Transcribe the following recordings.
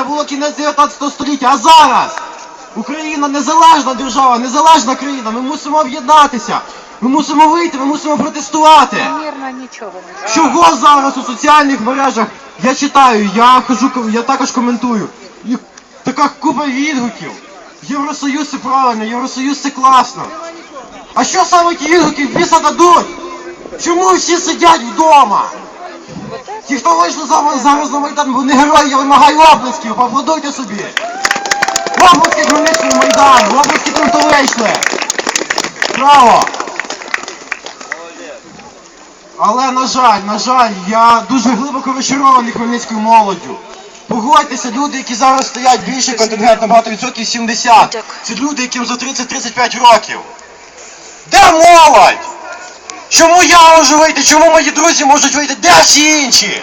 Це було кінець 19 століття, а зараз Україна незалежна держава, незалежна країна. Ми мусимо об'єднатися. Ми мусимо вийти, ми мусимо протестувати. Чого зараз у соціальних мережах я читаю, я хожу, я також коментую. І така купа відгуків. Євросоюз це правильно, Євросоюз це класно. А що саме ті відгуки біса дадуть? Чому всі сидять вдома? Ті, хто вийшли зараз, на Майдан, вони герої, я вимагаю оплесків, поаплодуйте собі. Оплески Хмельницькому Майдану, оплески тим, хто вийшли. Браво! Але на жаль, на жаль, я дуже глибоко розчарований хмельницькою молоддю. Погодьтеся, люди, які зараз стоять більше контингент, набагато відсотків 70. Це люди, яким за 30-35 років. Де молодь? Чому я можу вийти? Чому мої друзі можуть вийти? Де всі інші?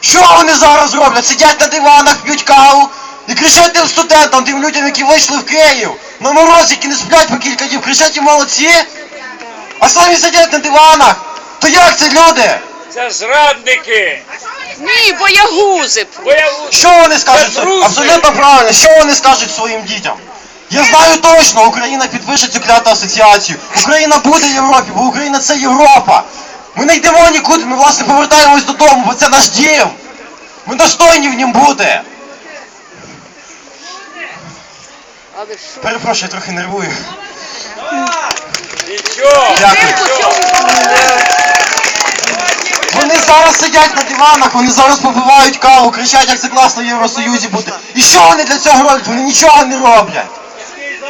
Що вони зараз роблять? Сидять на диванах, п'ють каву і кричать тим студентам, тим людям, які вийшли в Київ, на морозі, які не сплять по кілька днів, кричать їм молодці, а самі сидять на диванах. То як це люди? Це зрадники. Ні, боягузи. Боягузи. Що вони скажуть? Абсолютно правильно, що вони скажуть своїм дітям? Я знаю точно, Україна підпише цю кляту асоціацію. Україна буде в Європі, бо Україна це Європа. Ми не йдемо нікуди, ми власне повертаємось додому, бо це наш дім. Ми достойні в нім бути. Перепрошую, я трохи нервую. Дякую. Вони зараз сидять на диванах, вони зараз попивають каву, кричать, як це класно в Євросоюзі бути. І що вони для цього роблять? Вони нічого не роблять.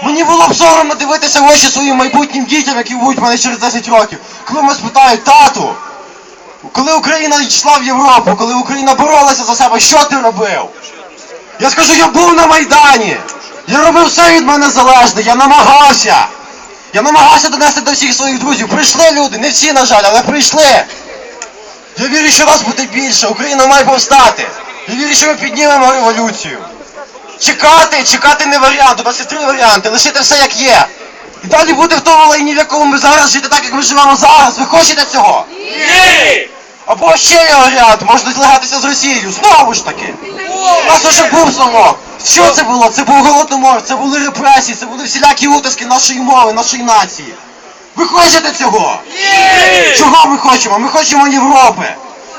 Мені було б соромно дивитися в очі своїм майбутнім дітям, які будуть мене через 10 років. Коли мене спитають, тату, коли Україна йшла в Європу, коли Україна боролася за себе, що ти робив? Я скажу, я був на Майдані. Я робив все від мене залежне, я намагався. Я намагався донести до всіх своїх друзів. Прийшли люди, не всі, на жаль, але прийшли. Я вірю, що нас буде більше, Україна має повстати. Я вірю, що ми піднімемо революцію. Чекати, чекати не варіант, у нас є три варіанти, лишити все як є. І далі бути в тому лайні, в якому ми зараз жити так, як ми живемо зараз. Ви хочете цього? Ні. Або ще є варіант, можна злягатися з Росією. Знову ж таки. У нас вже був совок. Що це було? Це був голодомор, це були репресії, це були всілякі утиски нашої мови, нашої нації. Ви хочете цього? Ні. Чого ми хочемо? Ми хочемо Європи.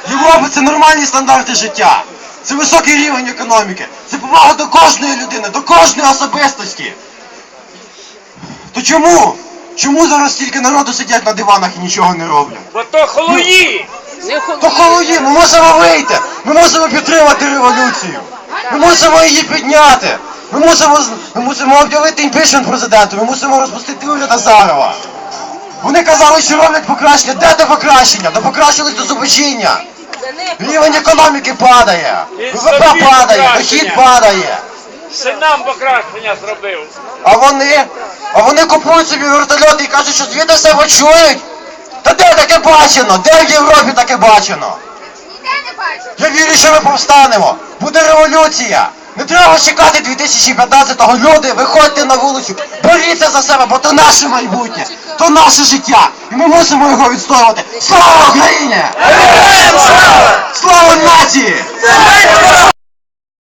Європа це нормальні стандарти життя. Це високий рівень економіки. Це повага до кожної людини, до кожної особистості. То чому? Чому зараз стільки народу сидять на диванах і нічого не роблять? Бо то холої. То холоді, ми мусимо вийти. Ми мусимо підтримати революцію. Ми мусимо її підняти. Ми мусимо, з- ми мусимо об'явити імпічмент президенту. Ми мусимо розпустити уряд Азарова. Вони казали, що роблять покращення. Де те покращення? Да покращились до зубожіння. Рівень економіки падає. ВВП падає, дохід падає. Синам покращення зробив. А вони, а вони купують собі вертольоти і кажуть, що звідти все почують. Та де таке бачено? Де в Європі таке бачено? Я вірю, що ми повстанемо. Буде революція. Не треба чекати 2015-го. Люди, виходьте на вулицю, боріться за себе, бо то наше майбутнє, то наше життя. І ми мусимо його відстоювати. Слава Україні! Слава нації!